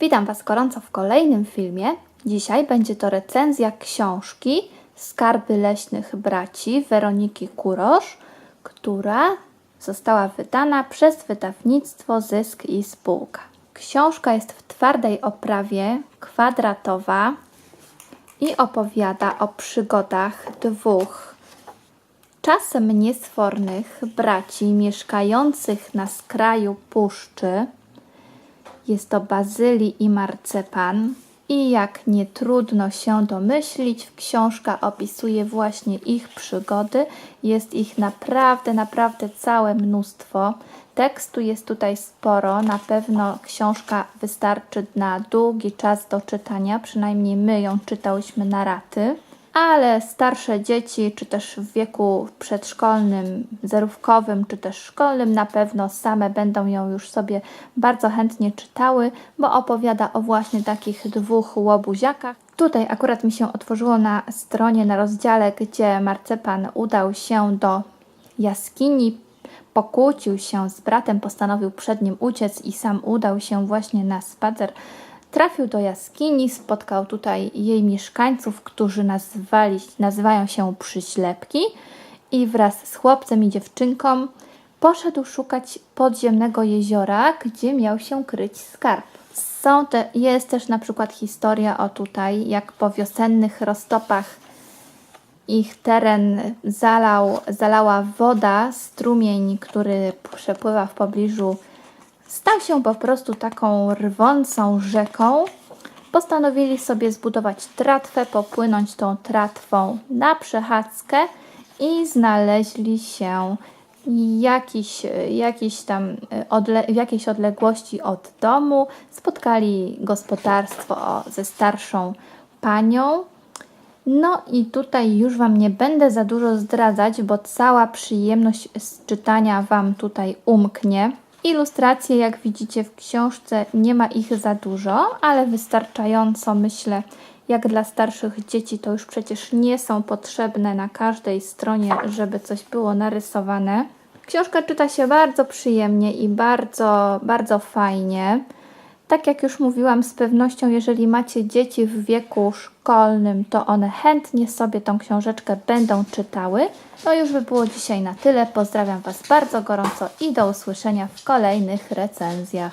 Witam Was gorąco w kolejnym filmie. Dzisiaj będzie to recenzja książki Skarby Leśnych Braci Weroniki Kurosz, która została wydana przez wydawnictwo Zysk i Spółka. Książka jest w twardej oprawie, kwadratowa i opowiada o przygodach dwóch czasem niesfornych braci mieszkających na skraju puszczy. Jest to bazyli i marcepan. I jak nie trudno się domyślić, książka opisuje właśnie ich przygody. Jest ich naprawdę, naprawdę całe mnóstwo. Tekstu jest tutaj sporo. Na pewno książka wystarczy na długi czas do czytania. Przynajmniej my ją czytałyśmy na raty ale starsze dzieci, czy też w wieku przedszkolnym, zerówkowym, czy też szkolnym, na pewno same będą ją już sobie bardzo chętnie czytały, bo opowiada o właśnie takich dwóch łobuziakach. Tutaj akurat mi się otworzyło na stronie, na rozdziale, gdzie marcepan udał się do jaskini, pokłócił się z bratem, postanowił przed nim uciec i sam udał się właśnie na spacer Trafił do jaskini, spotkał tutaj jej mieszkańców, którzy nazywali, nazywają się przyślepki i wraz z chłopcem i dziewczynką poszedł szukać podziemnego jeziora, gdzie miał się kryć skarb. Są te, jest też na przykład historia o tutaj, jak po wiosennych roztopach ich teren zalał, zalała woda, strumień, który przepływa w pobliżu stał się po prostu taką rwącą rzeką. Postanowili sobie zbudować tratwę, popłynąć tą tratwą na przechadzkę i znaleźli się jakiś, jakiś tam odle- w jakiejś odległości od domu. Spotkali gospodarstwo ze starszą panią. No i tutaj już Wam nie będę za dużo zdradzać, bo cała przyjemność z czytania Wam tutaj umknie. Ilustracje, jak widzicie w książce, nie ma ich za dużo, ale wystarczająco myślę, jak dla starszych dzieci to już przecież nie są potrzebne na każdej stronie, żeby coś było narysowane. Książka czyta się bardzo przyjemnie i bardzo, bardzo fajnie. Tak jak już mówiłam, z pewnością, jeżeli macie dzieci w wieku szkolnym, to one chętnie sobie tą książeczkę będą czytały. To już by było dzisiaj na tyle. Pozdrawiam Was bardzo gorąco i do usłyszenia w kolejnych recenzjach.